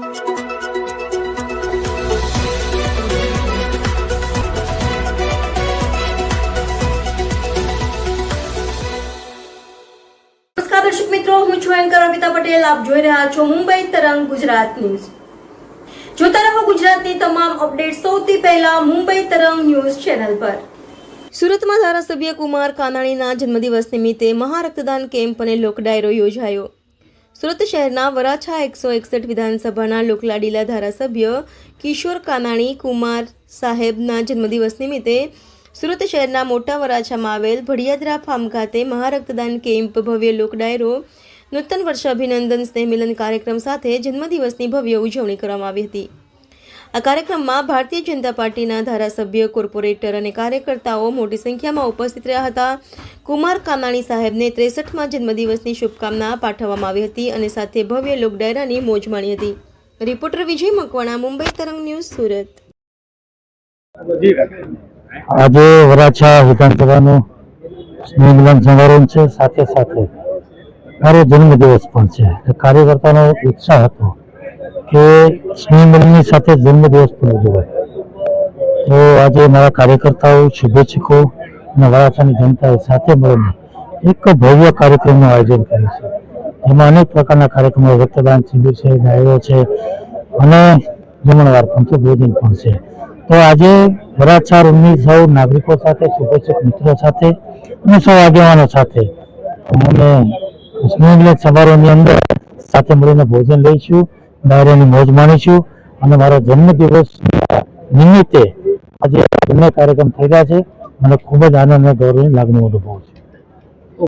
નમસ્કાર દર્શક મિત્રો, હું છું એન્કર અમિતા પટેલ. આપ જોઈ રહ્યા છો મુંબઈ તરંગ ગુજરાત ન્યૂઝ. જોતા રહો ગુજરાતની તમામ અપડેટ સૌથી પહેલા મુંબઈ તરંગ ન્યૂઝ ચેનલ પર. સુરતમાં ધારાસભ્ય કુમાર કાનાણીના જન્મદિવસ નિમિત્તે મહારક્તદાન કેમ્પ અને લોકડાયરો યોજાયો. સુરત શહેરના વરાછા એકસો એકસઠ વિધાનસભાના લોકલાડીલા ધારાસભ્ય કિશોર કાનાણી કુમાર સાહેબના જન્મદિવસ નિમિત્તે સુરત શહેરના મોટા વરાછામાં આવેલ ભડિયાદરા ફાર્મ ખાતે મહારક્તદાન કેમ્પ ભવ્ય લોક ડાયરો નૂતન વર્ષ અભિનંદન સ્નેહમિલન કાર્યક્રમ સાથે જન્મદિવસની ભવ્ય ઉજવણી કરવામાં આવી હતી. આ કાર્યક્રમમાં ભારતીય જનતા પાર્ટીના ધારાસભ્ય, કોર્પોરેટર અને કાર્યકર્તાઓ મોટી સંખ્યામાં ઉપસ્થિત રહ્યા હતા. કુમાર કામાણી સાહેબને ત્રેસઠમાં જન્મદિવસની શુભકામના પાઠવવામાં આવી હતી અને સાથે ભવ્ય લોક ડાયરાની મોજ માણી હતી. રિપોર્ટર વિજય મકવાણા, મુંબઈ તરંગ ન્યૂઝ, સુરત. આજે વરાછા વિધાનસભાનો સ્નેહમિલન સમારોહ છે, સાથે સાથે મારો જન્મદિવસ પણ છે. કાર્યકર્તાનો ઉત્સાહ હતો કે સ્નેહ મિલનની સાથે જન્મદિવસ પણ ઉજવાય. તો આજે મારા કાર્યકર્તાઓ, શુભેચ્છકો અને વરાછાની જનતાએ સાથે મળીને એક ભવ્ય કાર્યક્રમનું આયોજન કર્યું છે. જેમાં અનેક પ્રકારના કાર્યક્રમો, રક્તદાન શિબિર છે ડાયરો છે અને જમણવાર છે ભોજન પણ છે. તો આજે વરાછા રૂમની સૌ નાગરિકો સાથે, શુભેચ્છક મિત્રો સાથે અને સૌ આગેવાનો સાથે અમે સ્નેહ સમારોહની અંદર સાથે મળીને ભોજન લઈશું. ડાયરાની મોજ માણીશું અને મારા જન્મદિવસ નિમિત્તે આજે બંને કાર્યક્રમ થઈ રહ્યા છે. મને ખૂબ જ આનંદ અને ગૌરવની લાગણી અનુભવું છું.